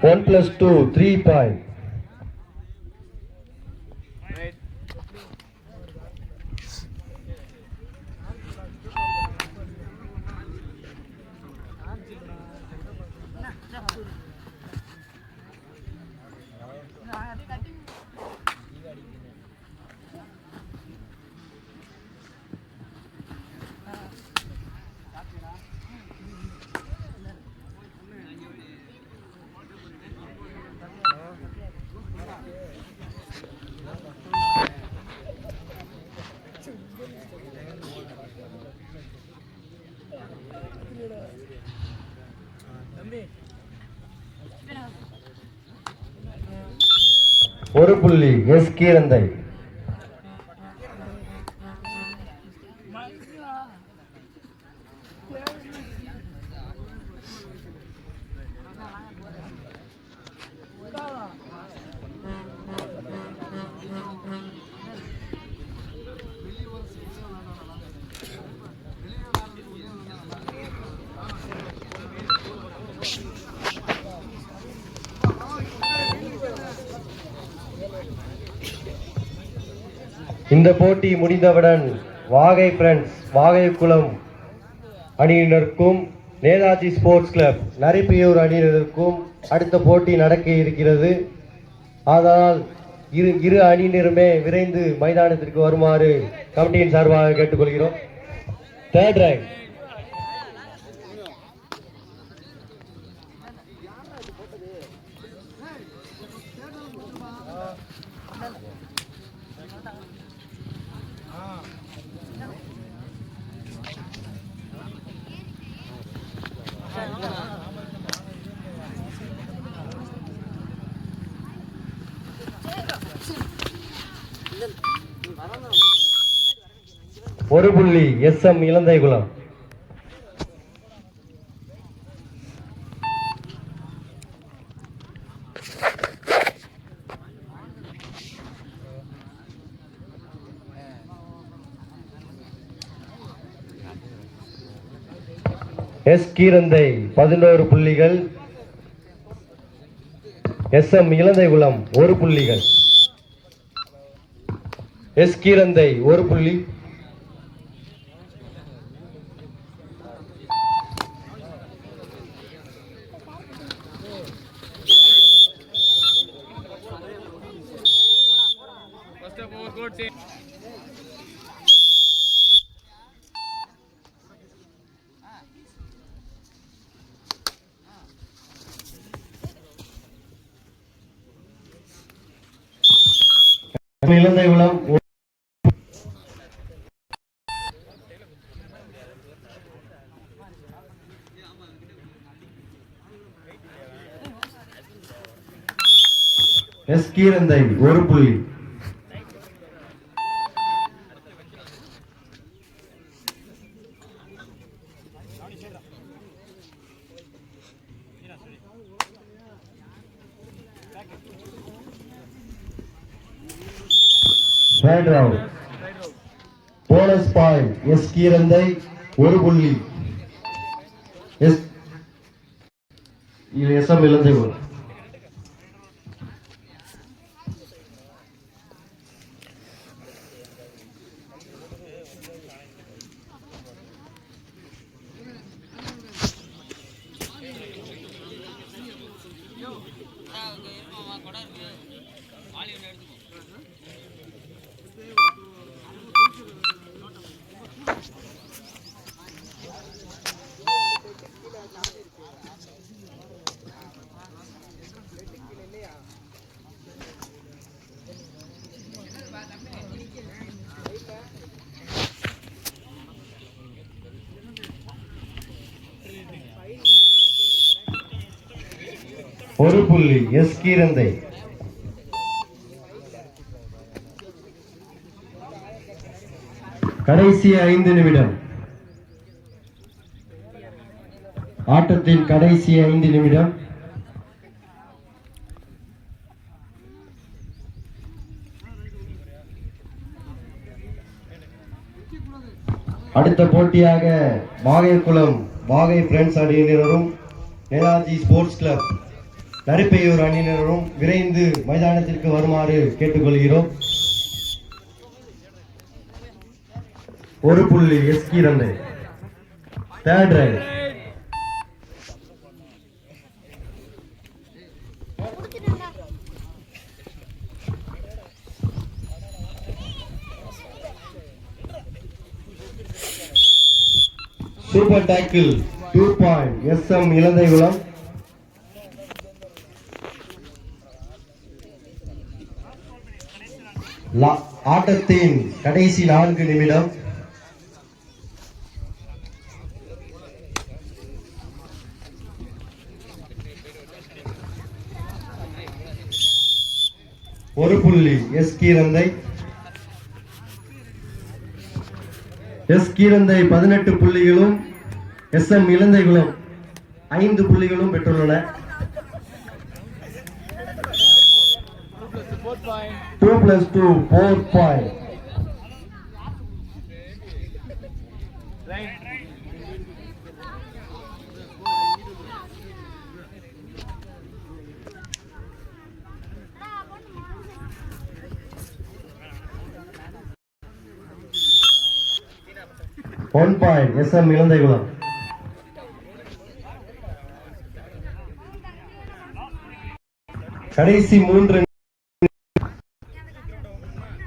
One plus two, three five. Right. ஒரு புள்ளி S Keeranthai. இந்த போட்டி முடிந்தவுடன் வாகை ஃப்ரெண்ட்ஸ் வாகை குளம் அணியினருக்கும் நேதாஜி ஸ்போர்ட்ஸ் கிளப் நரிப்பியூர் அணியினருக்கும் அடுத்த போட்டி நடக்க இருக்கிறது. அதனால் இரு இரு அணியினருமே விரைந்து மைதானத்திற்கு வருமாறு கமிட்டியின் சார்பாக கேட்டுக்கொள்கிறோம். தேர்ட் ரேங்க் ஒரு புள்ளி S M Ilanthaikulam S Keeranthai பதினோரு புள்ளிகள். எஸ் எம் இளந்தைகுளம் ஒரு புள்ளிகள். எஸ் கீரந்தை ஒரு புள்ளி. இளந்தைகுளம் ஒரு- எஸ் கீரந்தை ஒரு புள்ளி. Third round. Bonus point S Keeranthai ஒரு புள்ளி எஸ் இது எஸ் எம் இளந்தை ஒரு புள்ளி. எஸ் கீரந்தை. கடைசி ஐந்து நிமிடம். ஆட்டத்தின் கடைசி ஐந்து நிமிடம். அடுத்த போட்டியாக வாகைக்குளம் வாகை ஃப்ரெண்ட்ஸ் அணியினரும் நேதாஜி ஸ்போர்ட்ஸ் கிளப் நரிப்பையூர் அணியினரும் விரைந்து மைதானத்திற்கு வருமாறு கேட்டுக்கொள்கிறோம். ஒரு புள்ளி எஸ்கி ரந்தை third raid super tackle two point S M Ilanthaikulam ஆட்டத்தின் கடைசி நான்கு நிமிடம். ஒரு புள்ளி எஸ் கீரந்தை. எஸ் கீரந்தை பதினெட்டு புள்ளிகளும் எஸ் எம் இலந்தைகளும் ஐந்து புள்ளிகளும் பெற்றுள்ளன. Two plus two four point one point S M Ilanthaikulam கடைசி மூன்று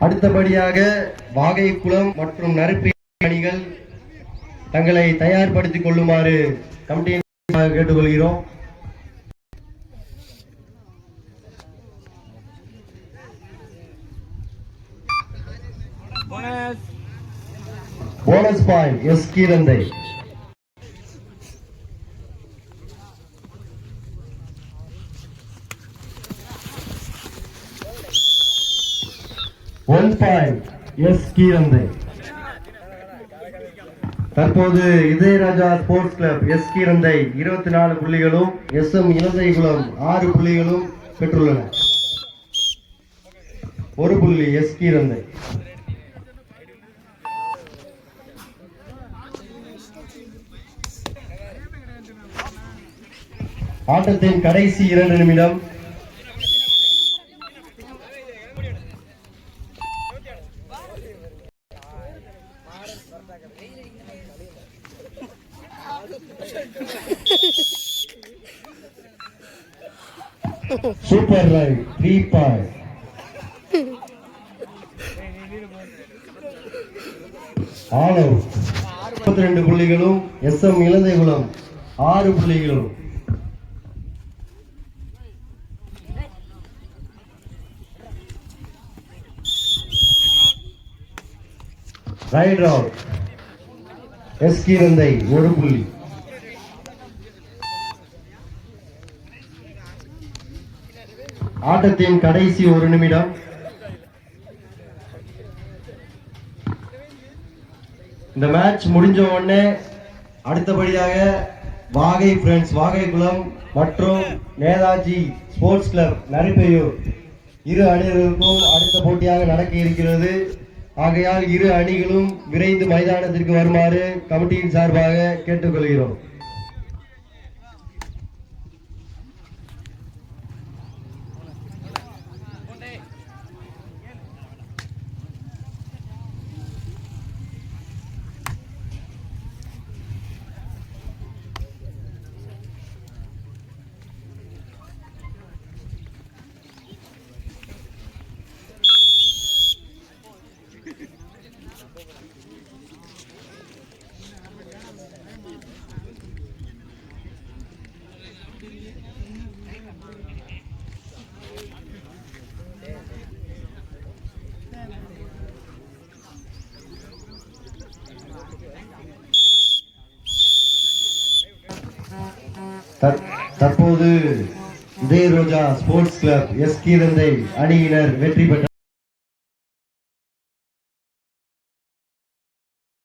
அடுத்தபடியாக வாகைக்குளம் மற்றும் நறுப்பி அணிகள் தங்களை தயார்படுத்திக் கொள்ளுமாறு கமிட்டியின் கேட்டுக்கொள்கிறோம். Bonus point S Keeranthai one point S Keeranthai தற்போது Idhayaraja sports club S Keeranthai. இருபத்தி நாலு புள்ளிகளும் எஸ் எம் இலந்தைகுளம் ஆறு புள்ளிகளும் பெற்றுள்ளன. ஒரு புள்ளி எஸ் கீரந்தை. ஆட்டத்தின் கடைசி இரண்டு நிமிடம் super live three point all out முப்பத்தி ரெண்டு புள்ளிகளும் எஸ் எம் இலந்தைகுளம் ஆறு புள்ளிகளும். ரைட் அவுட் எஸ் கீரந்தை ஒரு புள்ளி. ஆட்டத்தின் கடைசி ஒரு நிமிடம். இந்த மேட்ச் முடிஞ்ச உடனே அடுத்தபடியாக வாகை ஃப்ரெண்ட்ஸ் குளம் மற்றும் நேதாஜி ஸ்போர்ட்ஸ் கிளப் நரிப்பையூர் இரு அணிகளுக்கும் அடுத்த போட்டியாக நடக்க இருக்கிறது. ஆகையால் இரு அணிகளும் விரைந்து மைதானத்திற்கு வருமாறு கமிட்டியின் சார்பாக கேட்டுக்கொள்கிறோம். தற்போது Idhaya Roja sports club S Keeranthai அணியினர் வெற்றி பெற்ற